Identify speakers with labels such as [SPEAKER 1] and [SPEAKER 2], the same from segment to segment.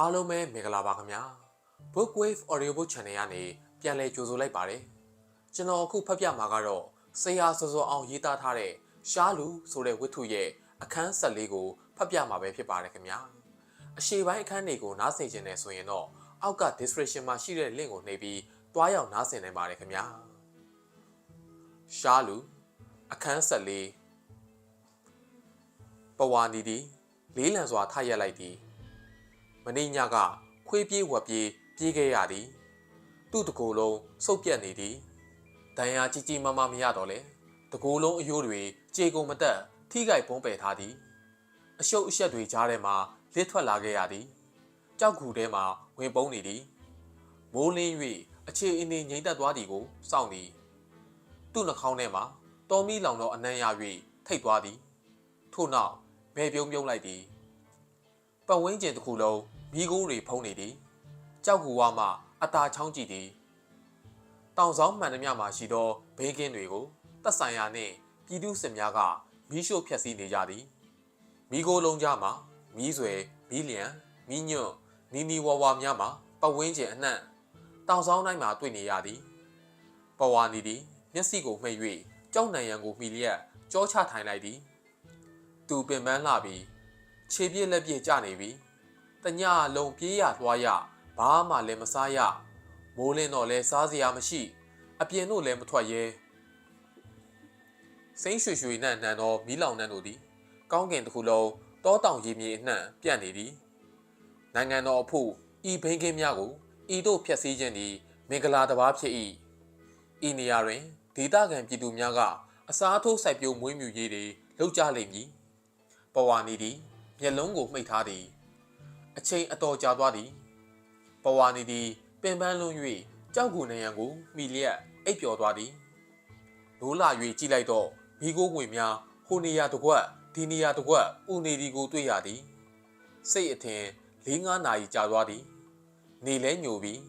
[SPEAKER 1] အားလုံးပဲမင်္ဂလာပါခင်ဗျာ Bookwave Audio Book Channel ကနေပြန်လည်ကြိုဆိုလိုက်ပါတယ်ကျွန်တော်အခုဖတ်ပြမှာကတော့ဆရာစောစောအောင်ရေးသားထားတဲ့ရှားလူဆိုတဲ့ဝတ္ထုရဲ့အခန်းဆက်လေးကိုဖတ်ပြမှာပဲဖြစ်ပါတယ်ခင်ဗျာအရှိပိုင်းအခန်းတွေကိုနားဆင်ခြင်းနဲ့ဆိုရင်တော့အောက်က description မှာရှိတဲ့ link ကိုနှိပ်ပြီးတွားရောက်နားဆင်နိုင်ပါတယ်ခင်ဗျာရှားလူအခန်းဆက်လေးပဝါနီဒီလေးလံစွာထရက်လိုက်သည် မနေ့ညကခွေးပြေးဝက်ပြေးပြေးခဲ့ရသည် သူ့တကိုယ်လုံးစုပ်ပြက်နေသည်ဒဏ်ရာကြီးကြီးမားမားမရတော့လေတကိုယ်လုံးအယိုးတွေကြေကုန်မတက်ထိခိုက်ပုံးပယ်ထားသည်အရှုပ်အရှက်တွေကြားထဲမှာလစ်ထွက်လာခဲ့ရသည်ကြောက်ကူထဲမှာဝင်ပုန်းနေသည်မိုးလင်း၍အခြေအနေငြိမ်သက်သွားသည်ကိုစောင့်သည်သူ့နှာခေါင်းထဲမှာတော်မီလောင်သောအနံ့ရ၍ထိတ်သွားသည်ထို့နောက်ဘဲပြုံးပြုံးလိုက်သည်ပတ်ဝန်းကျင်တစ်ခုလုံး မိခိုးတွေဖုံးနေသည်ကြောက်ကူဝါမှအตาချောင်းကြည့်သည်တောင်ဆောင်မှန်သမျှမှာရှိသောဘေးကင်းတွေကိုတက်ဆိုင်ရာနှင့်ပြည်သူစစ်များကမီးရှို့ဖျက်ဆီးနေကြသည်မိခိုးလုံးကြားမှာမီးဆွဲမီးလျံမီးညွန့်နီနီဝါဝါများမှာပတ်ဝန်းကျင်အနှံ့တောင်ဆောင်တိုင်းမှာတွေ့နေရသည်ပဝါနီသည်မျက်စိကိုမှိတ်၍ကြောက်နံရံကိုမှီလျက်ကြောချထိုင်လိုက်သည်သူပင်ပန်းလှပြီးခြေပြည့်လက်ပြည့်ကျနေပြီ။ တညလုံးပြေးရလွှားရဘာမှလည်းမစားရ။မိုးလင်းတော့လဲစားစရာမရှိ။အပြင်တို့လည်းမထွက်ရဲ။စိမ့်ရွှေရွှေနဲ့နှံသောမီးလောင်နှံတို့သည်ကောင်းကင်တစ်ခုလုံးတောတောင်ရေမြေအနှံ့ပြန့်နေသည်။နိုင်ငံတော်အဖို့ဤဘိန်းကင်းများကိုဤတို့ဖျက်ဆီးခြင်းသည်မင်္ဂလာတစ်ပါးဖြစ်၏။ဤနေရာတွင်ဒေသခံပြည်သူများကအစားထိုးစိုက်ပျိုးမွေးမြူရေးတွေလုပ်ကြလိမ့်မည်။ပဝါနီသည်မျက်လုံးကိုမှိတ်ထားသည် အချိန်အတော်ကြာသွားသည်ပဝါနီသည်ပင်ပန်းလွန်း၍ကြောက်ကူနေရန်ကိုမိလျက်အိပ်ပျော်သွားသည်လိုးလာ၍ကြည့်လိုက်တော့မိโกငွေများဟိုနေရာတစ်ကွက်ဒီနေရာတစ်ကွက်ဥနေဒီကိုတွေ့ရသည်စိတ်အထင်၄၅နာရီကြာသွားသည်နေလဲညိုပြီး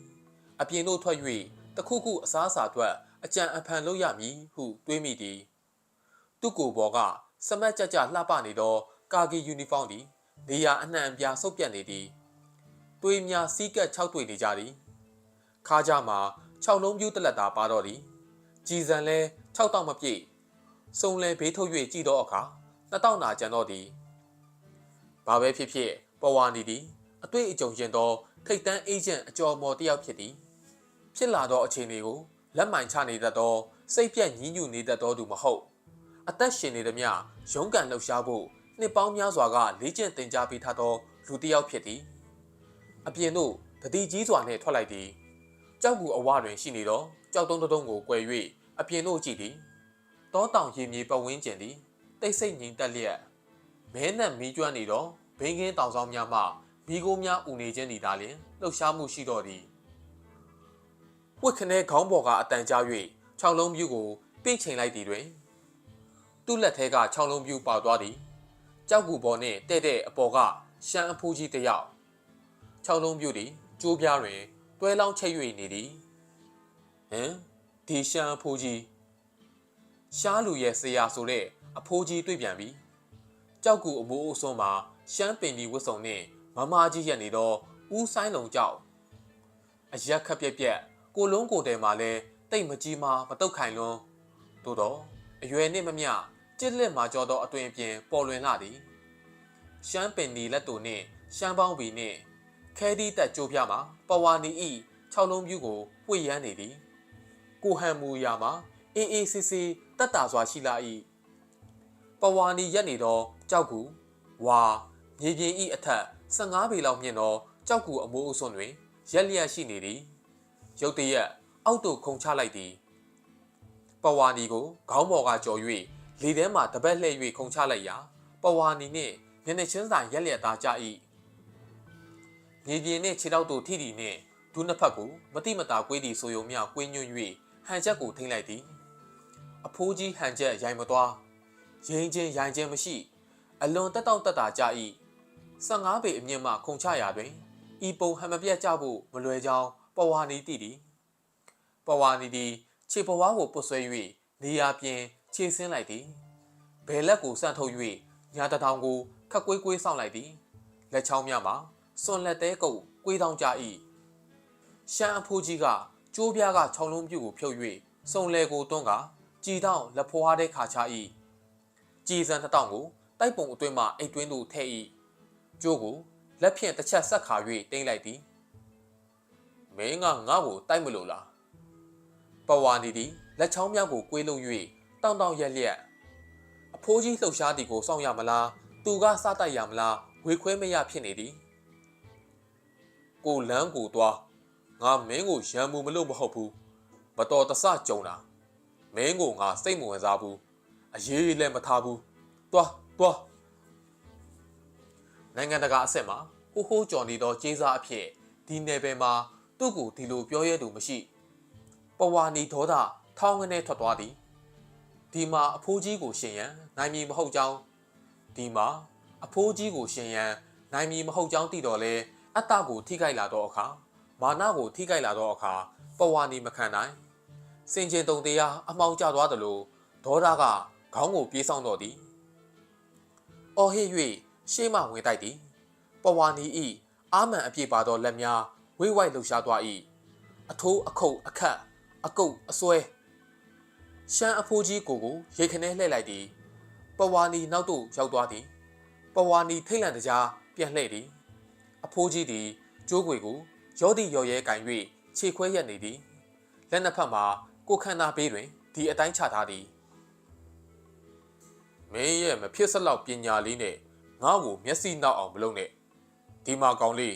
[SPEAKER 1] အပြင်တို့ထွက်၍တခုခုအစားအစာအတွက်အကြံအဖန်လုပ်ရမည်ဟုတွေးမိသည်သူ့ကိုယ်ပေါ်ကစမတ်ကြကြလှပနေသောကာဂီယူနီဖောင်းသည် နေရာအနှံ့အပြားဆုပ်ပြတ်နေသည်တွေးများစီးကပ်၆တွေ့နေကြသည်ခါးကြမှာ၆လုံးပြူးတလက်သားပါတော့သည်ကြည်စံလဲ၆တောက်မပြည့်စုံလဲဘေးထုတ်၍ကြည်သောအခါနှစ်တောက်နာကျန်တော့သည်ဘာပဲဖြစ်ဖြစ်ပဝါနီသည်အတွေ့အကြုံရှင်သောထိတ်တန်းအေဂျင့်အကျော်မော်တစ်ယောက်ဖြစ်သည်ဖြစ်လာသောအခြေအနေကိုလက်မှန်ချနေတတ်သောစိတ်ပြက်ညှဉ်းညူနေတတ်သောသူမဟုတ်အသက်ရှင်နေသမျှရုန်းကန်လှုပ်ရှားဖို့ နှစ်ပေါင်းများစွာကလေ့ကျင့်သင်ကြားပေးထားသောလူတစ်ယောက်ဖြစ်သည်အပြင်သို့တတိကြီးစွာနှင့်ထွက်လိုက်သည်ကြောက်ကူအဝတွင်ရှိနေသောကြောက်တုံးတုံးကိုကွယ်၍အပြင်သို့ကြည့်သည်တောတောင်ရေမြေပတ်ဝန်းကျင်သည်တိတ်ဆိတ်ငြိမ်သက်လျက်မဲနက်မီးကျွမ်းနေသောဘင်းကင်းတောင်ဆောင်များမှမီးကိုးများဥနေခြင်းသည်သာလျှင်လှုပ်ရှားမှုရှိတော်သည်ဝက်ခနဲခေါင်းပေါ်ကအတန်ကြား၍ခြောက်လုံးပြူကိုပြင့်ချိန်လိုက်သည်တွင် သူ့လက်ထဲက6လုံးပြူပေါက်သွားသည် ကြောက်ကူပေါ်နှင့်တဲ့တဲ့အပေါ်ကရှမ်းအဖိုးကြီးတစ်ယောက်6လုံးပြူသည်ကျိုးပြားတွင်တွဲလောင်းချိတ်၍နေသည်ဟမ်ဒီရှမ်းအဖိုးကြီးရှားလူရဲ့ဆရာဆိုတဲ့အဖိုးကြီးတွေ့ပြန်ပြီကြောက်ကူအမိုးအစွန်းမှာရှမ်းပင်ဒီဝတ်စုံနှင့်မမကြီးရက်နေသောဦးဆိုင်လုံးကြောက်အရက်ခက်ပြက်ပြက်ကိုလုံးကိုတဲမှာလဲတိတ်မကြီးမာမတုတ်ခိုင်လွန်းသို့တော့အရွယ်နှင့်မမျှ ကြစ်လက်မှာကြောသောအတွင်ပြင်ပေါ်လွင်လာသည်ရှမ်းပင်နီလက်တူနှင့်ရှမ်းပေါင်းပီနှင့်ခဲဒီတက်ကြိုးပြမှာပဝါနီဤ6လုံးပြူကိုပွေရမ်းနေသည်ကိုဟန်မူရာမှာအေးအေးဆေးဆေးတက်တာစွာရှိလာ၏ပဝါနီရက်နေသောကြောက်ကူဝါမြေပြင်ဤအထက်15ပေလောက်မြင့်သောကြောက်ကူအမိုးအစွန်းတွင်ရက်လျက်ရှိနေသည်ရုတ်တရက်အောက်သို့ခုန်ချလိုက်သည်ပဝါနီကိုခေါင်းပေါ်ကကြော်၍ လေထဲမှတပတ်လှည့်၍ခုန်ချလိုက်ရာပဝါနီနှင့်မျက်နှာချင်းဆိုင်ရက်လျက်သားကြ၏မြေပြင်နှင့်ခြေထောက်တို့ထိတီနှင့်ဒူးနှစ်ဖက်ကိုမတိမတာကွေးသည်ဆိုယုံမြကွေးညွန့်၍ဟန်ချက်ကိုထိမ့်လိုက်သည်အဖိုးကြီးဟန်ချက်ရိုင်မသွားရင်ချင်းရိုင်ချင်းမရှိ အလွန်တက်တောင့်တက်တာကြ၏15ပေအမြင့်မှခုန်ချရာတွင်ဤပုံဟန်မပြတ်ကြဖို့မလွယ်ကြောင်းပဝါနီတည်သည်ပဝါနီသည်ခြေပွားကိုပုတ်ဆွဲ၍နေရာပြင် ခြေဆင်းလိုက်သည်ဘယ်လက်ကိုစန့်ထုတ်၍ညာတထောင်ကိုခက်ကွေးကွေးဆောင်းလိုက်သည်လက်ချောင်းများမှာစွန်လက်တဲကုတ်ကွေးတောင်းကြ၏ရှမ်းအဖိုးကြီးကကျိုးပြားကခြောက်လုံးပြုတ်ကိုဖြုတ်၍စုံလဲကိုတွန်းကကြည်တောင်းလက်ဖွားတဲ့ခါချ၏ကြည်စံတစ်တောင်ကိုတိုက်ပုံအတွင်းမှအိတ်တွင်းသို့ထည့်၏ကျိုးကိုလက်ဖြင့်တစ်ချက်ဆက်ခါ၍တင်းလိုက်သည်မင်းကငါ့ကိုတိုက်မလို့လားပဝါနီသည်လက်ချောင်းများကိုကွေးလုံ၍ တောင်းတောင်းရက်လျက်အဖိုးကြီးလှုပ်ရှားသည်ကိုစောင့်ရမလားသူကစားတိုက်ရမလားဝေခွဲမရဖြစ်နေသည်ကိုလန်းကိုသွားငါမင်းကိုရံမှုမလို့မဟုတ်ဘူးမတော်တဆကြုံတာမင်းကိုငါစိတ်မဝင်စားဘူးအရေးလည်းမထားဘူးသွားသွားနိုင်ငံတကာအဆင့်မှာဟိုးဟိုးကြော်နေသောကျေးစားအဖြစ်ဒီနယ်ပယ်မှာသူ့ကိုဒီလိုပြောရဲသူမရှိပဝါနီဒေါသထောင်းကနေထွက်သွားသည် ဒီမှာအဖိုးကြီးကိုရှင်ရန်နိုင်မည်မဟုတ်ကြောင်းဒီမှာအဖိုးကြီးကိုရှင်ရန်နိုင်မည်မဟုတ်ကြောင်းသိတော်လဲအတ္တကိုထိခိုက်လာသောအခါမာနကိုထိခိုက်လာသောအခါပဝါနီမခံနိုင်စင်ကျင်တုံတရားအမောင်ကျသွားသလိုဒေါသကခေါင်းကိုပြေးဆောင်တော်သည်အော်ဟစ်၍ရှေးမှဝင်တိုက်သည်ပဝါနီဤအာမန်အပြည့်ပါသောလက်များဝိဝိုက်လှူရှားသွား၏အထိုးအခုတ်အခတ်အကုတ်အစွဲ ရှမ်းအဖိုးကြီးကိုကိုရိတ်ခနဲလှည့်လိုက်သည်ပဝါနီနောက်သို့ရောက်သွားသည်ပဝါနီထိတ်လန့်တကြားပြန်လှည့်သည်အဖိုးကြီးသည်ကျိုးခွေကိုရောသည့်ရော်ရဲကင်၍ခြေခွဲရက်နေသည်လက်နှစ်ဖက်မှာကိုခန္ဓာဘေးတွင်ဒီအတိုင်းချထားသည်မင်းရဲ့မဖြစ်စလောက်ပညာလေးနဲ့ငါ့ကိုမျက်စိနောက်အောင်မလုပ်နဲ့ဒီမှာကောင်းလေး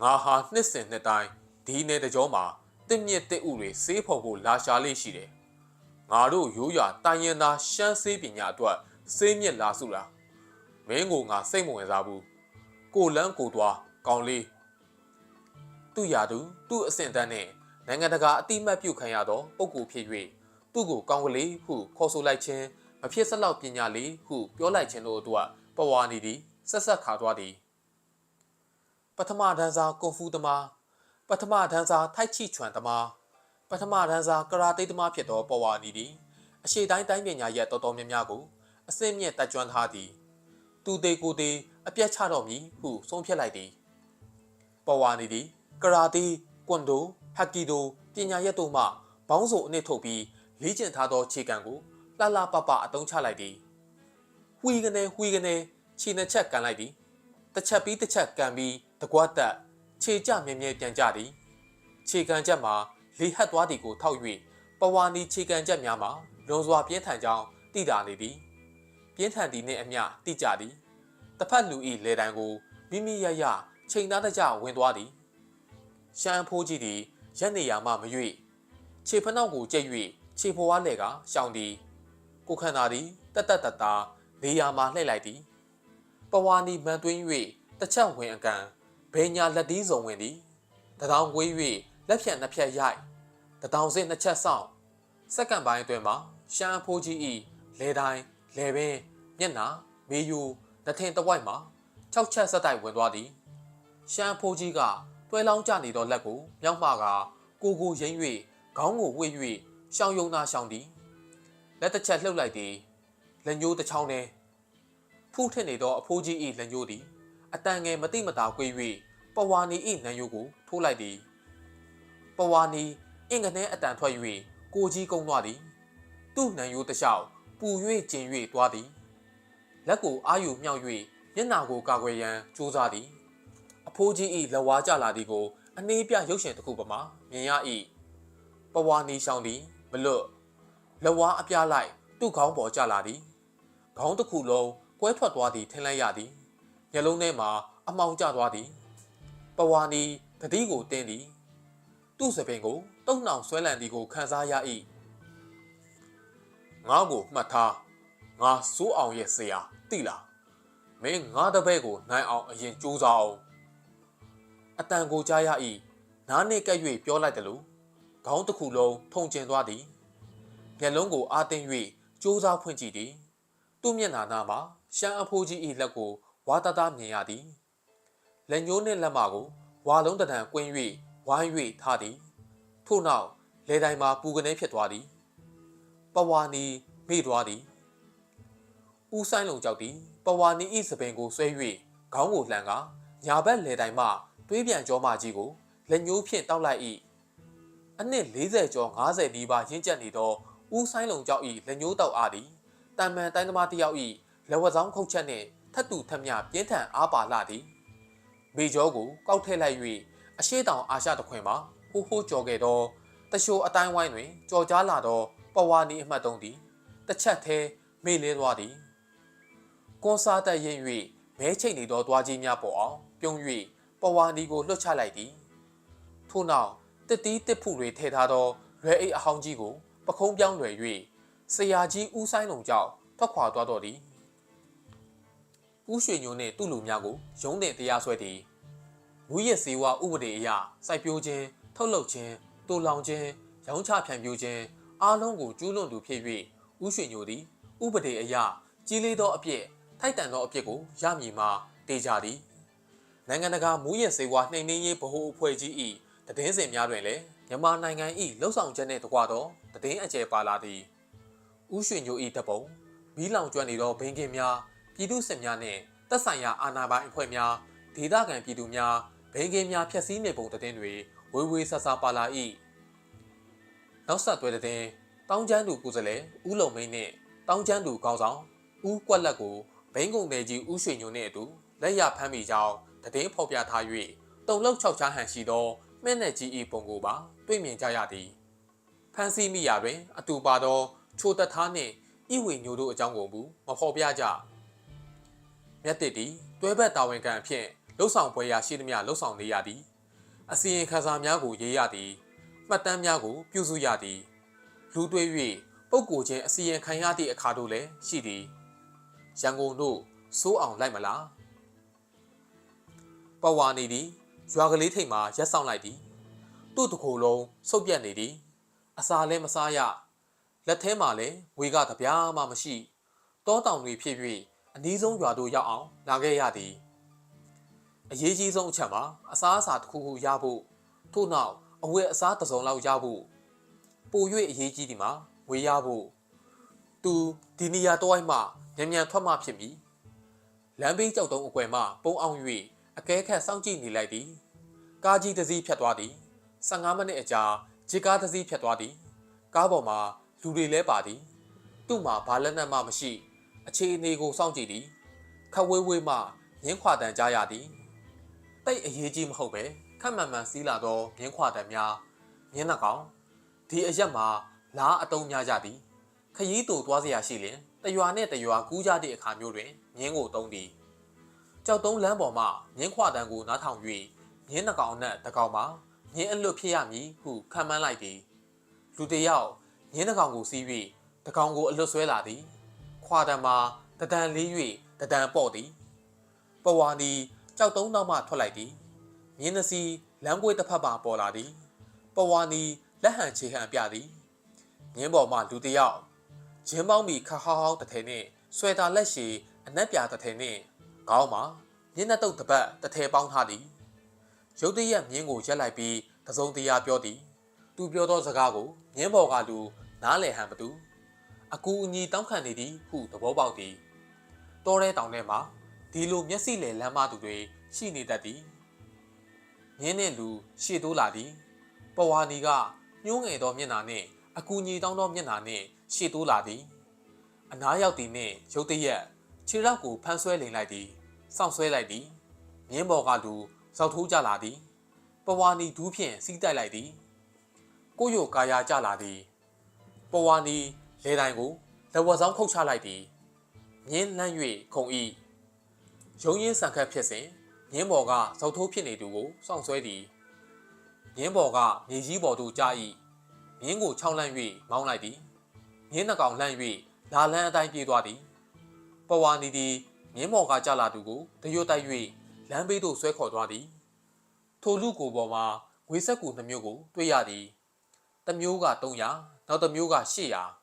[SPEAKER 1] ငါဟာနှစ်စဉ်နှစ်တိုင်းဒီနယ်တကြောမှာတင့်မြင့်တဲ့ဥတွေစေးဖို့ဖို့လာရှာလေးရှိတယ် ငါတို့ရိုးရာတိုင်းရင်သားရှမ်းစေးပညာအတွက်စေးမြင့်လာစုလားမင်းကိုငါစိတ်မဝင်စားဘူးကိုလန်းကိုသွားကောင်းလေးသူ့ရာသူသူ့အဆင့်တန်းနဲ့နိုင်ငံတကာအတိမတ်ပြုခံရသောပုဂ္ဂိုလ်ဖြစ်၍သူ့ကိုကောင်းကလေးဟုခေါ်ဆိုလိုက်ခြင်းမဖြစ်စလောက်ပညာလေးဟုပြောလိုက်ခြင်းတို့အတွက်ပဝါနေသည်ဆက်ဆက်ခါသွားသည်ပထမဒန်းစာကွန်ဖူသမားပထမဒန်းစာထိုက်ချိချွမ်သမား ပထမဒန်းစာကရာတေးသမားဖြစ်သောပဝါနီသည်အရှိတိုင်းတိုင်းပညာရဲ့တော်တော်များများကိုအစင်းမြင့်တက်ကြွထားသည်သူသေးကိုသေးအပြတ်ချတော့မည်ဟုဆုံးဖြတ်လိုက်သည်ပဝါနီသည်ကရာတေးကွန်ဒိုဟက်ကီဒိုပညာရက်တို့မှဘောင်းစုံအနစ်ထုတ်ပြီးလေ့ကျင့်ထားသောခြေကံကိုလှလှပပအသုံးချလိုက်သည်ဝှီကနေဝှီကနေခြေနှစ်ချက်ကန်လိုက်သည်တစ်ချက်ပြီးတစ်ချက်ကန်ပြီးတကွတ်တက်ခြေကြမြဲမြဲပြန်ကြသည်ခြေကန်ချက်မှာ လေဟတ်သွားသည်ကိုထောက်၍ပဝါနီခြေကန်ချက်များမှာလွန်စွာပြင်းထန်ကြောင်းသိတာနေသည်ပြင်းထန်သည်နှင့်အမျှတိကြသည်တစ်ဖက်လူဤလေတံကိုမိမိရရချိန်သားတကြဝင်သွားသည်ရှမ်းဖိုးကြီးသည်ရက်နေရမှမရွေခြေဖနှောက်ကိုကြက်၍ခြေဖွားလဲကရှောင်းသည်ကိုခန္ဓာသည်တက်တက်တတာနေရာမှာလှည့်လိုက်သည်ပဝါနီမန်သွင်း၍တစ်ချက်ဝင်အကန်ဘေညာလက်တီးစုံဝင်သည်တထောင်ကွေး၍ လက်ဖြန့်နှစ်ဖြတ်ရိုက်တထောင်စင်းနှစ်ချက်ဆောင်စက္ကန့်ပိုင်းအတွင်းမှာရှမ်းဖိုးကြီးဤလဲတိုင်းလဲပင်မျက်နာမေယူတထင်တဝိုက်မှာ၆ချက်ဆက်တိုက်ဝင်သွားသည်ရှမ်းဖိုးကြီးကတွဲလောင်းကျနေသောလက်ကိုမြောက်မှကကိုကိုရိမ့်၍ခေါင်းကိုဝှေ့၍ရှောင်းယုံသာရှောင်းသည်လက်တစ်ချက်လှုပ်လိုက်သည်လက်ညိုးတစ်ချောင်းနဲ့ဖူးထစ်နေသောအဖိုးကြီး၏လက်ညိုးသည်အတန်ငယ်မတိမတာကွေး၍ပဝါနီ၏နံယိုးကိုထိုးလိုက်သည် ပဝါနီအင်္ဂနဲအတန်ထွက်၍ကိုကြီးကုန်းသွားသည်သူ့နံယိုးတစ်လျှောက်ပူ၍ကျင်၍သွားသည်လက်ကိုအာယူမြောက်၍မျက်နာကိုကာကွယ်ရန်ကြိုးစားသည်အဖိုးကြီး၏လက်ဝါးကျလာသည်ကိုအနှေးပြရုပ်ရှင်တစ်ခုပမာမြင်ရ၏ပဝါနီရှောင်းသည်မလွတ်လက်ဝါးအပြားလိုက်သူ့ခေါင်းပေါ်ကျလာသည်ခေါင်းတစ်ခုလုံးကွဲထွက်သွားသည်ထင်လိုက်ရသည်မျက်လုံးထဲမှာအမောင်ကျသွားသည်ပဝါနီတတိကိုတင်းသည် သူ့စပင်ကိုတုံနှောင်ဆွဲလန့်သည်ကိုခံစားရ၏ငါ့ကိုမှတ်ထားငါစိုးအောင်ရဲ့ဆရာတိလားမင်းငါတပည့်ကိုနိုင်အောင်အရင်ကြိုးစားအောင်အတန်ကိုကြားရ၏နားနှင့်ကပ်၍ပြောလိုက်တယ်လို့ခေါင်းတစ်ခုလုံးထုံကျင်သွားသည်မျက်လုံးကိုအာတင်း၍ကြိုးစားဖွင့်ကြည့်သည်သူ့မျက်နှာနာမှာရှမ်းအဖိုးကြီး၏လက်ကိုဝါတသားမြင်ရသည်လက်ညှိုးနှင့်လက်မကိုဝါလုံးတံကွင်း၍ ဝိုင်း၍ထားသည် ထို့နောက်လေတိုင်မှာပူကနေဖြစ်သွားသည်ပဝါနီမိသွားသည်ဦးဆိုင်လုံကြောက်သည်ပဝါနီ၏စပင်ကိုဆွဲ၍ခေါင်းကိုလှန်ကညာဘက်လေတိုင်မှတွေးပြန်ကြောမှကြီးကိုလက်ညှိုးဖြင့်တောက်လိုက်၏အနှစ်40ကျော်50နီးပါးရင့်ကျက်နေသောဦးဆိုင်လုံကြောက်၏လက်ညှိုးတောက်အားသည်တန်မန်တိုင်းသမားတစ်ယောက်၏လက်ဝါးဆောင်ခုတ်ချက်နှင့်ထတ်တူထက်မြပြင်းထန်အားပါလာသည်မေကျောကိုကောက်ထည့်လိုက်၍ အရှိတောင်အာရှတခွင်မှာဟိုးဟိုးကြော်ခဲ့သောတရှိုအတိုင်းဝိုင်းတွင်ကြော်ကြားလာသောပဝါနီအမှတ်တုံးသည်တစ်ချက်သေးမေ့လဲသွားသည်ကွန်ဆာတက်ရင်၍မဲချိတ်နေသောသွားကြီးများပေါ်အောင်ပြုံး၍ပဝါနီကိုလွှတ်ချလိုက်သည်ထို့နောက်တစ်တီးတစ်ဖူတွေထည့်ထားသောရွယ်အိတ်အဟောင်းကြီးကိုပခုံးပြောင်းလွယ်၍ဆရာကြီးဦးဆိုင်လုံကြောင့်ထွက်ခွာသွားတော်သည်ဦးရွှေညိုနှင့်သူ့လူများကိုရုံးတင်တရားစွဲသည် မူရစ်စေဝါဥပဒေအရစိုက်ပျိုးခြင်းထုတ်လုပ်ခြင်းတူလောင်ခြင်းရောင်းချဖြန့်ဖြူးခြင်းအားလုံးကိုကျူးလွန်သူဖြစ်၍ဦးရွှေညိုသည်ဥပဒေအရကြီးလေးသောအပြစ်ထိုက်တန်သောအပြစ်ကိုရမည်မှာတေချာသည်နိုင်ငံတကာမူရစ်စေဝါနှိမ်နင်းရေးဗဟိုအဖွဲ့ကြီး၏တည်င်းစင်များတွင်လည်းမြန်မာနိုင်ငံ၏လှုပ်ဆောင်ချက်နှင့်တကွသောတည်င်းအကျယ်ပါလာသည်ဥရွှေညို၏တပုံမီးလောင်ကျွမ်းနေသောဘင်ကင်များပြည်သူစစ်များနှင့်တပ်ဆိုင်ရာအာဏာပိုင်အဖွဲ့များဒေသခံပြည်သူများ ဘင်ကင်များဖျက်ဆီးနေပုံတည်င်းတွေဝေဝေဆဆပါလာ၏နောက်ဆက်တွဲတဲ့တောင်းကျမ်းသူကိုယ်စားလှယ်ဦးလုံမင်းနှင့်တောင်းကျမ်းသူကောင်းဆောင်ဦးကွက်လက်ကိုဘိန်းကုံနယ်ကြီးဦးရွှေညိုနှင့်အတူလက်ရဖမ်းမိကြောင်းတည်င်းဖော်ပြထား၍တုံလောက်၆ချားဟန်ရှိသောမှဲ့နဲ့ကြီးဤပုံကိုပါတွေ့မြင်ကြရသည်ဖန်စီမိရာတွင် အတူပါသောချိုတထားနှင့်ဤဝေညိုတို့အကြောင်းကိုမူမဖော်ပြကြမြတ်တစ်သည်တွဲဘက်တာဝန်ခံအဖြစ် လှုပ်ဆောင်ပွဲရာရှိသမျှလှုပ်ဆောင်နေရသည်အစီရင်ခံစာများကိုရေးရသည်မှတ်တမ်းများကို ပြုစုရသည်လူတွေး၍ပုပ်ကိုချင်းအစီရင်ခံရသည့်အခါတို့လည်းရှိသည်ရန်ကုန်တို့စိုးအောင်လိုက်မလားပဝါနေသည်ရွာကလေးထိပ်မှာရက်ဆောင်လိုက်သည်သူ့တကူလုံးဆုပ်ပြက်နေသည်အစာလည်းမစားရလက်ထဲမှာလည်းငွေကတပြားမှမရှိတောတောင်တွေဖြစ်၍အနည်းဆုံးရွာတို့ရောက်အောင်လာခဲ့ရသည် အရေးကြီးဆုံးအချက်မှာအစားအစာတစ်ခုခုရဖို့ထို့နောက်အဝတ်အစားတစ်စုံလောက်ရဖို့ပို၍အရေးကြီးဒီမှာငွေရဖို့သူဒီနေရာတော့အိုက်မှမြန်မြန်ထွက်မှဖြစ်မည်လမ်းဘေးကြောက်တုံးအကွယ်မှပုံအောင်၍အကဲခတ်စောင့်ကြည့်နေလိုက်သည်ကားကြီးတစ်စီးဖြတ်သွားသည်15မိနစ်အကြာဂျစ်ကားတစ်စီးဖြတ်သွားသည်ကားပေါ်မှာလူတွေလဲပါသည်သူ့မှာဘာလက်နက်မှမရှိ အခြေအနေကိုစောင့်ကြည့်သည်ခဝေးဝေးမှမြင်းခွာတန်ကြားရသည် တိတ်အရေးကြီးမဟုတ်ပဲခက်မှန်မှန်စီးလာသောမြင်းခွာတန်များမြင်းနှကောင်ဒီအရက်မှာလားအတုံးများကြသည်ခရီးတူသွားเสียရှိလင်တရွာနှင့်တရွာကူးကြသည့်အခါမျိုးတွင်မြင်းကိုတုံးသည်ကြောက်တုံးလမ်းပေါ်မှမြင်းခွာတန်ကိုနားထောင်၍မြင်းနှကောင်နဲ့တကောင်မှာမြင်းအလွတ်ဖြစ်ရမည်ဟုခံမှန်းလိုက်သည်လူတစ်ယောက်မြင်းနှကောင်ကိုစီး၍တကောင်ကိုအလွတ်ဆွဲလာသည်ခွာတန်မှာတဒံလေး၍တဒံပေါ့သည်ပဝါနီ ကြောက်တုံးနောက်မှထွက်လိုက်သည်မြင်းနှစီလမ်းကွေးတစ်ဖက်ပါပေါ်လာသည်ပဝါနီလက်ဟန်ချေဟန်ပြသည်မြင်းပေါ်မှလူတစ်ယောက်ဂျင်းပေါင်းမီခဟောင်းဟောင်းတစ်ထည်နှင့်ဆွဲတာလက်ရှည်အနက်ပြတစ်ထည်နှင့်ခေါင်းမှာမျက်နှာတုပ်တစ်ပတ်တစ်ထည်ပေါင်းထားသည်ရုတ်တရက်မြင်းကိုရက်လိုက်ပြီးတစုံတရာပြောသည် သူပြောသောစကားကိုမြင်းပေါ်ကလူနားလည်ဟန်မတူအကူအညီတောင်းခံနေသည်ဟုသဘောပေါက်သည်တောထဲတောင်ထဲမှာ ဒီလိုမျက်စိလေလမ်းမသူတွေရှိနေတတ်သည်မြင်းနှင့်လူရှေ့တိုးလာသည်ပဝါနီကညှိုးငယ်သောမျက်နှာနှင့်အကူအညီတောင်းသောမျက်နှာနှင့်ရှေ့တိုးလာသည်အနားရောက်သည်နှင့်ရုတ်တရက်ခြေထောက်ကိုဖမ်းဆွဲလိန်လိုက်သည်စောင့်ဆွဲလိုက်သည်မြင်းပေါ်ကလူဇောက်ထိုးကြလာသည်ပဝါနီဒူးဖြင့်စီးတိုက်လိုက်သည်ကိုရိုကာယာကြလာသည်ပဝါနီလေတိုင်ကိုလက်ဝါဆောင်ခုတ်ချလိုက်သည်မြင်းလန့်၍ခုံဤ ရုံရင်းဆန်ခတ်ဖြစ်စဉ်မြင်းပေါ်ကဇောက်ထိုးဖြစ်နေသူကိုစောင့်ဆွဲသည်မြင်းပေါ်ကမြေကြီးပေါ်သို့ကြာ၏မြင်းကိုခြောက်လန့်၍မောင်းလိုက်သည်မြင်းနှကောင်လှန့်၍လာလန်းအတိုင်းပြေးသွားသည်ပဝါနီသည်မြင်းမော်ကကြလာသူကိုတရွတ်တိုက်၍လမ်းဘေးသို့ဆွဲခေါ်သွားသည်ထိုလူကိုပေါ်မှာငွေဆက်ကူနှမျိုးကိုတွေ့ရသည်တစ်မျိုးက300နောက်တစ်မျိုးက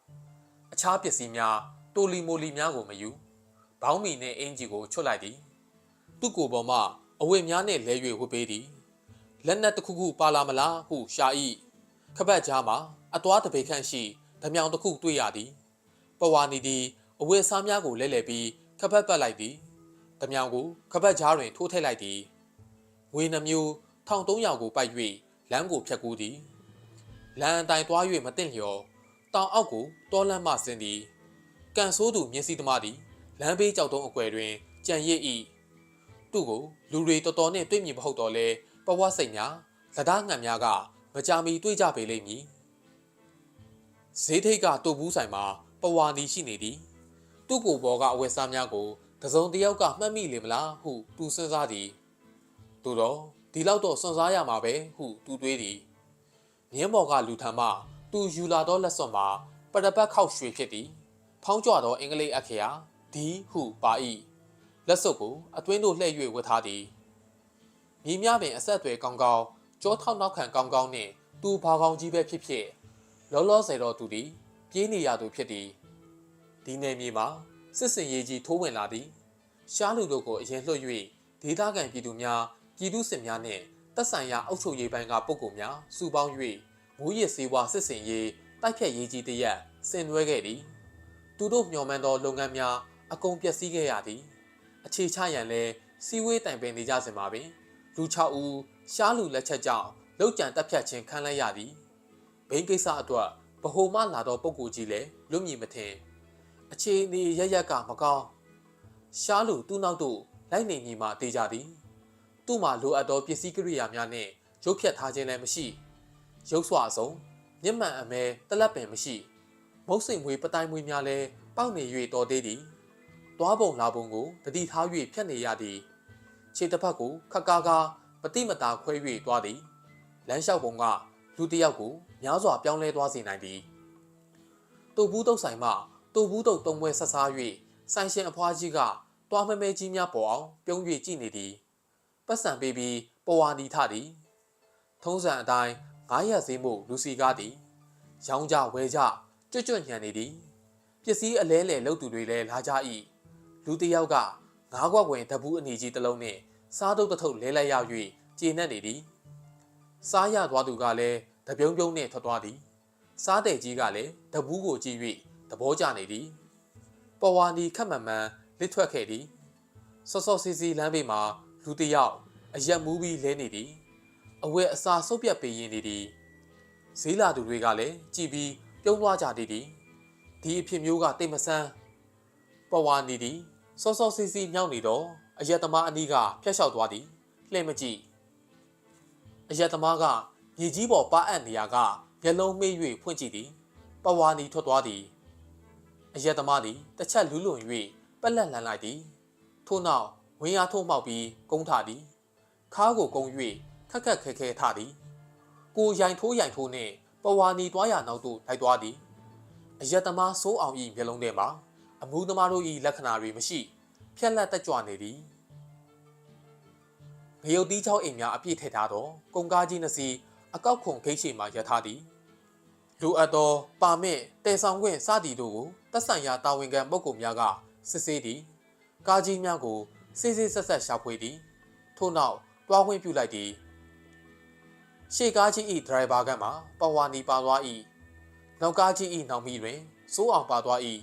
[SPEAKER 1] 800အခြားပစ္စည်းများတိုလီမိုလီများကိုမယူ ဘောင်းမီနှင့်အင်ဂျီကိုချွတ်လိုက်သည်သူ့ကိုယ်ပေါ်မှအဝတ်များနှင့်လဲ၍ဝတ်ပေးသည်လက်နက်တစ်ခုခုပါလာမလားဟုရှာ၏ခပတ်ကြားမှာအသွားတပေခန့်ရှိဓမြောင်တစ်ခုတွေ့ရသည်ပဝါနီသည်အဝတ်အစားများကိုလဲလှယ်ပြီးခပတ်ပတ်လိုက်သည်ဓမြောင်ကိုခပတ်ကြားတွင်ထိုးထည့်လိုက်သည်ငွေနှမျိုး1300ကိုပိုက်၍လမ်းကိုဖြတ်ကူးသည်လမ်းအတိုင်းသွား၍မတင်လျော်တောင်အောက်ကိုတောလန့်မှဆင်းသည်ကန်ဆိုးသူမျက်စိသမားသည် လမ်းဘေးကြောက်တုံးအကွယ်တွင်ကြံရစ်၏သူ့ကိုလူတွေတော်တော်နှင့်တွေ့မြင်မဟုတ်တော့လဲပဝတ်စိတ်များလက်သားငံများကမကြမီတွေ့ကြပေလိမ့်မည်ဈေးထိတ်ကတူဘူးဆိုင်မှာပဝါနီရှိနေသည်သူ့ကိုယ်ပေါ်ကအဝတ်စားများကိုတစုံတစ်ယောက်ကမှတ်မိလေမလားဟုသူစဉ်းစားသည်သို့တော့ဒီလောက်တော့စွန့်စားရမှာပဲဟုသူတွေးသည်မြင်းပေါ်ကလူထံမှသူယူလာသောလက်စွပ်မှာပရပတ်ခောက်ရွှေဖြစ်သည် ဖောင်းကြွသောအင်္ဂလိပ်အခရာ ဒီဟုပါ၏လက်စွပ်ကိုအတွင်းတို့လှည့်၍ဝတ်ထားသည်မြင်းများပင်အဆက်အသွယ်ကောင်းကောင်းကြောထောက်နောက်ခံကောင်းကောင်းနှင့်သူဘာကောင်းကြီးပဲဖြစ်ဖြစ်လောလောဆယ်တော့သူသည်ပြေးနေရသူဖြစ်သည်ဒီနယ်မြေမှာစစ်စင်ရေးကြီးထိုးဝင်လာသည်ရှားလူတို့ကိုအရင်လွှတ်၍ဒေသခံပြည်သူများပြည်သူစစ်များနှင့်တပ်ဆိုင်ရာအုပ်ချုပ်ရေးပိုင်းကပုဂ္ဂိုလ်များစုပေါင်း၍မူရစ်စေဝါစစ်စင်ရေးတိုက်ဖြတ်ရေးကြီးတရက်ဆင်နွှဲခဲ့သည်သူတို့မျှော်မှန်းသောလုပ်ငန်းများ အကုန်ပျက်စီးခဲ့ရသည် အခြေချရန်လဲစီဝေးတိုင်ပင်နေကြစဉ်မှာပင်လူ6ဦးရှားလူလက်ချက်ကြောင့်လောက်ကြံတက်ဖြတ်ခြင်းခံလိုက်ရသည်ဘိန်းကိစ္စအတွက်ဗဟိုမှလာသောပုဂ္ဂိုလ်ကြီးလည်းလွတ်မြည်မထင်အခြေအနေရရက်ကမကောင်းရှားလူသူ့နောက်သို့လိုက်နေမည်မှတေးကြသည်သူ့မှာလိုအပ်သောပစ္စည်းကိရိယာများနှင့်ရုပ်ဖြတ်ထားခြင်းလည်းမရှိရုပ်စွာအစုံမျက်မှန်အမဲတလက်ပင်မရှိမုတ်စိမ်မွေးပတိုင်းမွေးများလည်းပေါက်နေ၍တော်သေးသည် သွားပုံလာပုံကိုတတိထား၍ဖြတ်နေရသည်ခြေတစ်ဖက်ကိုခက်ကားကားမတိမတာခွဲ၍သွားသည်လမ်းလျှောက်ပုံကလူတစ်ယောက်ကိုများစွာပြောင်းလဲသွားစေနိုင်သည်တူဘူးတုတ်ဆိုင်မှတူဘူးတုတ်သုံးပွဲဆက်စား၍ဆိုင်ရှင်အဖွားကြီးကတွားမမဲကြီးများပေါ်အောင်ပြုံး၍ကြည့်နေသည်ပတ်စံပေးပြီးပေါ်ဝါနီထသည်ထုံးစံအတိုင်း900ဈေးမှုလူစီကားသည်ရောင်းကြဝယ်ကြကြွကြွညံနေသည်ပစ္စည်းအလဲလဲလုပ်သူတွေလည်းလာကြ၏ လူတစ်ယောက်ကငါးခွက်ဝင်တပူးအနီကြီးတစ်လုံးနှင့်စားတုပ်တစ်ထုပ်လဲလိုက်ရ၍ကျေနပ်နေသည်စားရသွားသူကလည်းတပြုံးပြုံးနှင့်ထွက်သွားသည်စားတဲ့ကြီးကလည်းတပူးကိုကြည့်၍သဘောကျနေသည်ပဝါနီခက်မှန်မှန်လစ်ထွက်ခဲ့သည်စောစောစီစီလမ်းဘေးမှာလူတစ်ယောက်အရက်မူးပြီးလဲနေသည်အဝဲအစာဆုပ်ပြတ်ပေးရင်နေသည်ဈေးလာသူတွေကလည်းကြည်ပြီးပြုံးသွားကြသည်ဒီဒီအဖြစ်မျိုးကတိတ်မဆန်းပဝါနီသည် စောစောစီစီမြောက်နေတော့အရက်သမားအနီးကဖျက်လျှောက်သွားသည်လှည့်မကြည့်အရက်သမားကမြေကြီးပေါ်ပါအပ်နေရကမျက်လုံးမေ့၍ဖွင့်ကြည့်သည်ပဝါနီထွက်သွားသည်အရက်သမားသည်တစ်ချက်လူးလွန်၍ပက်လက်လန်လိုက်သည်ထို့နောက်ဝင်းအားထိုးမှောက်ပြီးကုန်းထသည်ခါးကိုကုန်း၍ခက်ခက်ခဲခဲထသည်ကိုရိုင်ထိုးရိုင်ထိုးနှင့်ပဝါနီသွားရနောက်သို့လိုက်သွားသည်အရက်သမားစိုးအောင်၏မျက်လုံးထဲမှာ အမှုသမားတို့၏လက္ခဏာတွေမရှိဖြက်လက်တက်ကြွနေသည်ငရုတ်တီးချောင်းအိမ်များအပြည့်ထည့်ထားသောကုန်ကားကြီးနှစ်စီးအကောက်ခွန်ဂိတ်ရှိမှရထားသည်လူအပ်သောပါမစ်တည်ဆောင်ခွင့်စသည်တို့ကိုတက်ဆိုင်ရာတာဝန်ခံပုဂ္ဂိုလ်များကစစ်ဆေးသည်ကားကြီးများကိုစစ်စစ်ဆက်ဆက်ရှာဖွေသည်ထို့နောက်တွားခွင့်ပြုလိုက်သည်ရှေ့ကားကြီး၏ဒရိုင်ဘာကမှပဝါနီပါသွား၏နောက်ကားကြီး၏နောက်မီတွင်စိုးအောင်ပါသွား၏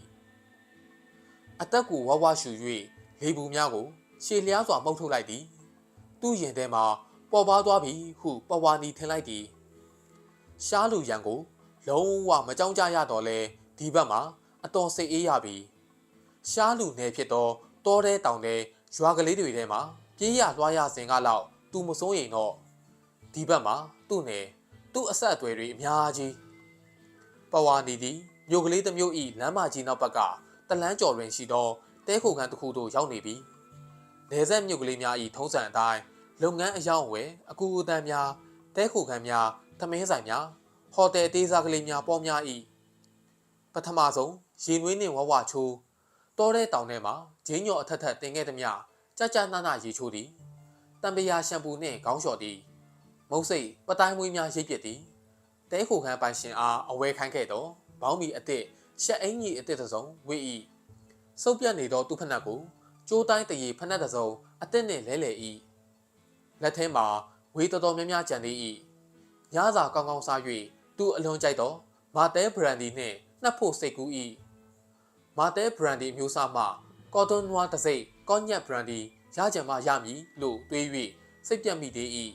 [SPEAKER 1] အသက်ကိုဝဝရှူ၍လေဘူးများကိုရှေလျားစွာမှုတ်ထုတ်လိုက်သည်သူ့ရင်ထဲမှာပေါ်ပါသွားပြီဟုပဝါနီထင်လိုက်သည်ရှားလူရန်ကို လုံးဝမကြောက်ကြရတော့လဲဒီဘက်မှာအတော်စိတ်အေးရပြီရှားလူနယ်ဖြစ်သောတောထဲတောင်ထဲရွာကလေးတွေထဲမှာပြေးရလွှားရစဉ်ကလောက်သူမစိုးရင်တော့ဒီဘက်မှာသူ့နယ်သူ့အဆက်အသွယ်တွေအများကြီးပဝါနီသည်မြို့ကလေးတစ်မြို့ဤလမ်းမကြီးနောက်ဘက်က တလန်းကျော်တွင်ရှိသောတဲခိုခန်းတစ်ခုသို့ရောက်နေပြီနေဆက်မြို့ကလေးများဤထုံးစံအတိုင်းလုပ်ငန်းအယောင်ဝယ်အကူအတန်းများတဲခိုခန်းများသမင်းဆိုင်များဟိုတယ်တေးစားကလေးများပေါ်များဤပထမဆုံးရေနွေးနှင့်ဝဝချိုးတောတဲ့တောင်ထဲမှာဂျင်းညော်အထက်ထက်တင်ခဲ့သည်မြကြကြနာနာရေချိုးသည်တံပရာရှမ်ပူနှင့်ခေါင်းလျှော်သည်မုတ်စိတ်ပတိုင်းမွေးများရိပ်ပစ်သည်တဲခိုခန်းပိုင်ရှင်အားအဝဲခိုင်းခဲ့သောဘောင်းမီအစ်စ် ရှက်အင်းကြီးအစ်စ်တစုံဝေဤစုပ်ပြတ်နေသောသူဖက်နှက်ကိုကျိုးတိုင်းတရေဖက်နှက်တစုံအစ်စ်နှင့်လဲလှယ်ဤလက်ထဲမှာဝေတော်တော်များများကြံသေး၏ညစာကောင်းကောင်းစား၍သူအလွန်ကြိုက်သောမာတဲဘရန်ဒီနှင့်နှက်ဖို့စိတ်ကူး၏မာတဲဘရန်ဒီမျိုးစားမှကော်တွန်နွားတစ်စိတ်ကောညက်ဘရန်ဒီရကြံမှရမည်လို့တွေး၍စိတ်ပြတ်မိသေး၏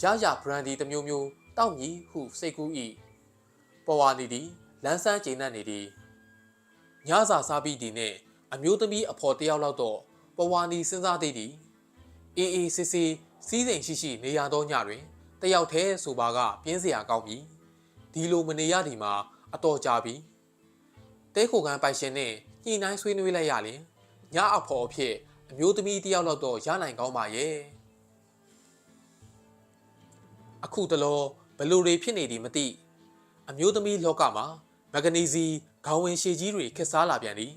[SPEAKER 1] ရရဘရန်ဒီတစ်မျိုးမျိုးတောက်မြည်ဟုစိတ်ကူး၏ပဝါနီသည် လန်းဆန်းကျဉ်းနေသည်ညစာစားပြီးသည်နှင့်အမျိုးသမီးအဖော်တယောက်လောက်တော့ပဝါနီစဉ်းစားသေးသည်အေးအေးဆေးဆေးစီးစိမ်ရှိရှိနေရသောညတွင်တယောက်တည်းဆိုပါကပြင်းစရာကောင်းပြီဒီလိုမနေရသည်မှာအတော်ကြာပြီတဲခိုကန်ပိုင်ရှင်နှင့်ညှိနှိုင်းဆွေးနွေးလိုက်ရလျင်ညအဖော်အဖြစ်အမျိုးသမီးတယောက်လောက်တော့ရနိုင်ကောင်းပါရဲ့အခုတလောဘလူတွေဖြစ်နေသည်မသိအမျိုးသမီးလောကမှာ မဂနီစီခေါင်းဝင်ရှည်ကြီးတွေခက်စားလာပြန်သည်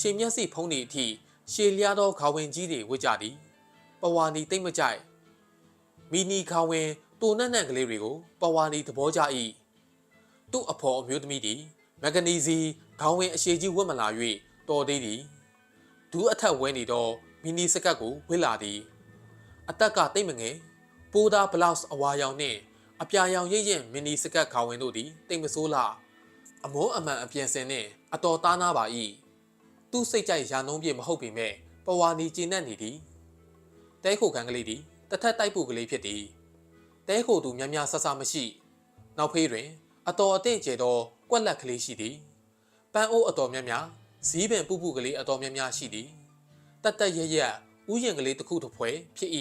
[SPEAKER 1] ခြေမျက်စိဖုံးနေအထိရှည်လျားသောခေါင်းဝင်ကြီးတွေဝတ်ကြသည်ပဝါနီတိတ်မကြိုက်မီနီခေါင်းဝင်တိုနက်နက်ကလေးတွေကိုပဝါနီသဘောကျ၏သူ့အဖော်အမျိုးသမီးသည်မဂနီစီခေါင်းဝင်အရှည်ကြီးဝတ်မလာ၍တော်သေးသည်ဒူးအထက်ဝဲနေသောမီနီစကတ်ကိုဝတ်လာသည်အသက်ကတိတ်မငယ်ပိုးသားဘလောက်စ်အဝါရောင်နှင့်အပြာရောင်ရိပ်ရင်မီနီစကတ်ခေါင်းဝင်တို့သည်တိတ်မဆိုးလား အမောအမှန်အပြန်စင်နှင့်အတော်သားနာပါ၏သူ့စိတ်ကြိုက်ရာနှုံးပြည့်မဟုတ်ပေမဲ့ပဝါနီကျဉ်တ်နေသည်တဲခိုကန်ကလေးသည်တထက်တိုက်ပုကလေးဖြစ်သည်တဲခိုသူများများဆဆမရှိ နောက်ဖေးတွင် အတော်အသင့်ကျဲသောကွက်လက်ကလေးရှိသည်ပန်းအိုးအတော်များများဇီးပင်ပူပူကလေးအတော်များများရှိသည်တတ်တတ်ရရဥယျင်ကလေးတစ်ခုတစ်ဖွဲဖြစ်၏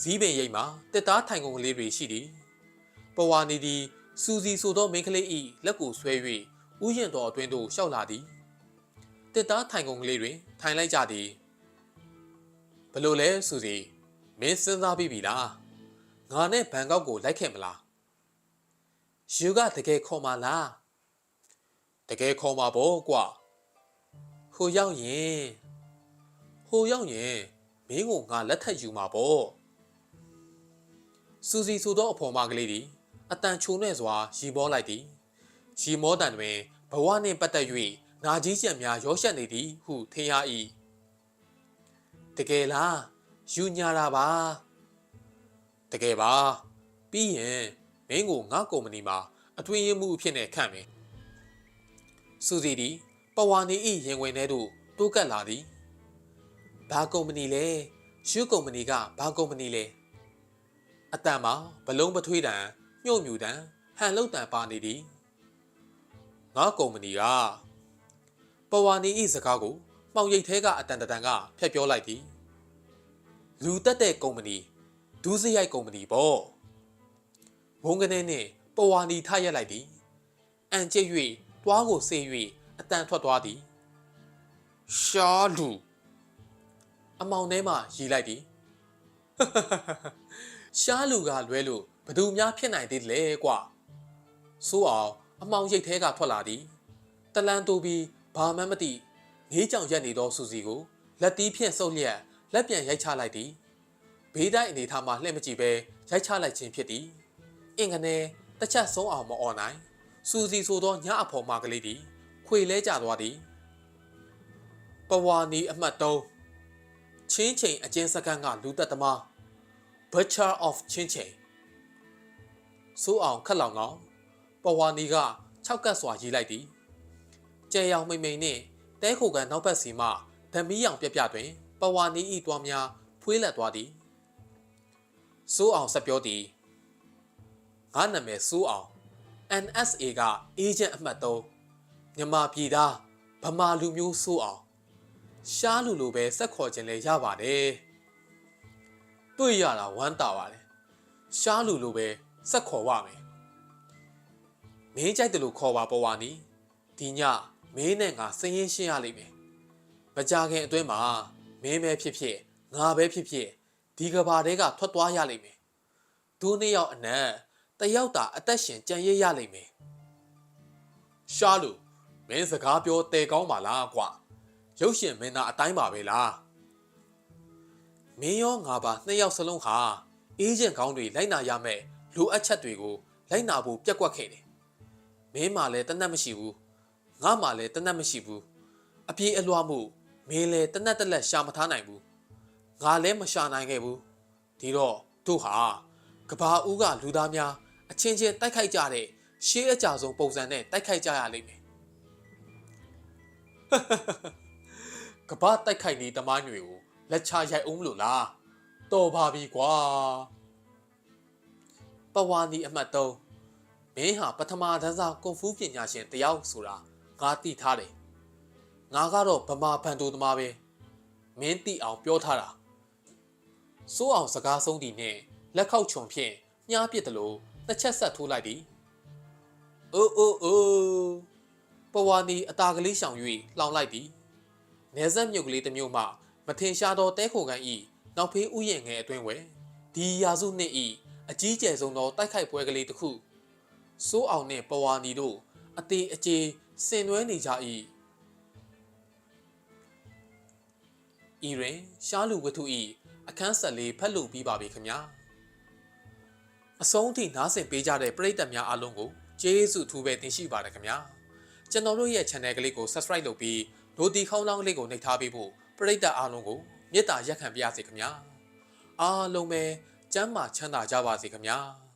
[SPEAKER 1] ဇီးပင်ရိပ်မှာတက်သားထိုင်ကုန်ကလေးတွေရှိသည်ပဝါနီသည် စူစီဆိုသောမိန်းကလေး၏လက်ကိုဆွဲ၍ဥယျင်တော်အတွင်းသို့ရှောက်လာသည်တက်သားထိုင်ကုန်ကလေးတွင် ထိုင်လိုက်ကြသည်ဘလို့လဲစူစီမင်းစဉ်းစားပြီးပြီလားငါနဲ့ဘန်ကောက်ကိုလိုက်ခဲ့မလားယူကတကယ်ခေါ်မလားတကယ်ခေါ်မှာပေါ့ကွာဟိုရောက်ရင်ဟိုရောက်ရင်မင်းကိုငါလက်ထပ်ယူမှာပေါ့စူစီဆိုသောအဖော်မကလေးသည် အတန်ချုံနဲ့စွာရီမောလိုက်သည်ရီမောတန်တွင်ဘဝနှင့်ပတ်သက်၍နာကြီးချက်များရောရှက်နေသည်ဟုထင်ရ၏တကယ်လားယူညာတာပါတကယ်ပါပြီးရင်မင်းကိုငါကုမ္ပဏီမှာအတွင်းရမှုအဖြစ်နဲ့ခန့်မယ်စူစီသည်ပဝါနေ၏ရင်ဝင်ထဲသို့တိုးကပ်လာသည်ဘာကုမ္ပဏီလဲရှုကုမ္ပဏီကဘာကုမ္ပဏီလဲအတန်မှာဘလုံးပထွေးတန် ညှို့မြူတန်ဟန်လုတ်တန်ပါနေသည်ငါကုမ္ပဏီကပဝါနေ၏စကားကိုမှောင်ရိပ်ထဲကအတန်တန်ကဖျက်ပြောလိုက်သည်လူတက်တဲ့ကုမ္ပဏီဒူးစရိုက်ကုမ္ပဏီပေါ့ဝုန်းကနေနှင့်ပဝါနီထရက်လိုက်သည်အန်ကျစ်၍တွားကိုဆေး၍အတန်ထွက်သွားသည်ရှားလူအမောင်ထဲမှရီလိုက်သည်ရှားလူကလွဲလို့ဘသူများဖြစ်နိုင်သေးလဲကွာဆိုးအောင်အမောင်ရိတ်ထဲကထွက်လာသည်တလန်တူပြီးဘာမှမသိငေးကြောင်ရက်နေသောစူစီကိုလက်တီးဖြင့်ဆုပ်လျက်လက်ပြန်ရိုက်ချလိုက်သည်ဘေးတိုင်းအနေထားမှလှည့်မကြည့်ပဲရိုက်ချလိုက်ခြင်းဖြစ်သည်အင်ကနေတချက်ဆုံးအောင်မអော်နိုင်စူစီဆိုသောညအဖော်မကလေးသည်ခွေလဲကျသွားသည်ပဝါနီအမှတ်3ချင်းချိန်အကျဉ်းစကန်ကလူသက်သမား Butcher of ချင်းချိန် စိုးအောင်ခက်လောင်ကောင်ပဝါနီက၆ကတ်စွာရေးလိုက်သည်ကျဲရောင်မိမ့်မိန်နှင့်တဲခိုကန်နောက်ဘက်စီမှဓမီရောင်ပြပြတွင် ပဝါနီဤတွားများဖွေးလက်သွားသည်စိုးအောင်ဆက်ပြောသည်ငါနာမည်စိုးအောင် NSA ကအေဂျင့်အမှတ်3မြန်မာပြည်သားဗမာလူမျိုးစိုးအောင်ရှားလူလိုပဲစက်ခေါ်ခြင်းလဲရပါတယ်တွေ့ရတာဝမ်းတာပါတယ်ရှားလူလိုပဲ စက်ခေါ်ပါမယ်မင်းကြိုက်တယ်လို့ခေါ်ပါပေါ်ဝါနီဒီညမင်းနဲ့ငါစည်ရင်ရှင်းရလိမ့်မယ်မကြခင်အတွင်းမှာမင်းပဲဖြစ်ဖြစ်ငါပဲဖြစ်ဖြစ်ဒီကဘာတဲကထွက်သွားရလိမ့်မယ်ဒုနှစ်ယောက်အနက်တယောက်သာအသက်ရှင်ကြံရရလိမ့်မယ်ရှားလူမင်းစကားပြောတဲကောင်းပါလားကွာရုပ်ရှင်မင်းသားအတိုင်းပါပဲလားမင်းရောငါပါနှစ်ယောက်စလုံးဟာအေးဂျင့်ကောင်းတွေလိုက်နာရမယ် လိုအပ်ချက်တွေကိုလိုက်နာဖို့ပြက်ကွက်ခဲ့တယ်မင်းမှလည်းတနတ်မရှိဘူးငါမှလည်းတနတ်မရှိဘူးအပြေးအလွှားမှုမင်းလည်းတနတ်တက်လက်ရှာမထားနိုင်ဘူးငါလည်းမရှာနိုင်ခဲ့ဘူးဒီတော့တို့ဟာကဘာဦးကလူသားများအချင်းချင်းတိုက်ခိုက်ကြတဲ့ရှေးအကြဆုံးပုံစံနဲ့တိုက်ခိုက်ကြရလိမ့်မယ်ကဘာတိုက်ခိုက်နေတမိုင်းတွေကိုလက်ချရိုက်အောင်မလို့လားတော်ပါပြီကွာ ပဝါနီအမှတ်3မင်းဟာပထမတန်းစားကွန်ဖူးပညာရှင်တယောက်ဆိုတာငါသိထားတယ်ငါကတော့ဗမာဖန်တိုသမားပဲမင်းသိအောင်ပြောထားတာစိုးအောင်စကားဆုံးဒီနဲ့လက်ခောက်ချုံဖြင့်ညှားပစ်တယ်လို့တစ်ချက်ဆက်ထိုးလိုက်သည်အိုးအိုးအိုးပဝါနီအตาကလေးရှောင်၍လောင်လိုက်သည်နေဆက်မြုပ်ကလေးတစ်မျိုးမှမထင်ရှားသောတဲခိုကန်ဤနောက်ဖေးဥယျာဉ်ငယ်အတွင်းဝယ်ဒီရာစုနှစ်ဤ အကြီးကျယ်ဆုံးသောတိုက်ခိုက်ပွဲကလေးတစ်ခုစိုးအောင်နှင့်ပဝါနီတို့အသေးအကျေဆင်နွှဲနေကြ၏ဤတွင်ရှားလူဝတ္ထုဤအခန်းဆက်လေးဖတ်လို့ပြီးပါပြီခင်ဗျာအဆုံးထိနားဆင်ပေးကြတဲ့ပရိသတ်များအားလုံးကိုကျေးဇူးထူးပဲတင်ရှိပါတယ်ခင်ဗျာကျွန်တော်တို့ရဲ့ channel ကလေးကို subscribe လုပ်ပြီး notification ခေါင်းလောင်းကလေးကိုနှိပ်ထားပေးဖို့ပရိသတ်အားလုံးကိုမေတ္တာရက်ခံပါရစေခင်ဗျာအားလုံးပဲ ကျမ်းမာချမ်းသာကြပါစေခင်ဗျာ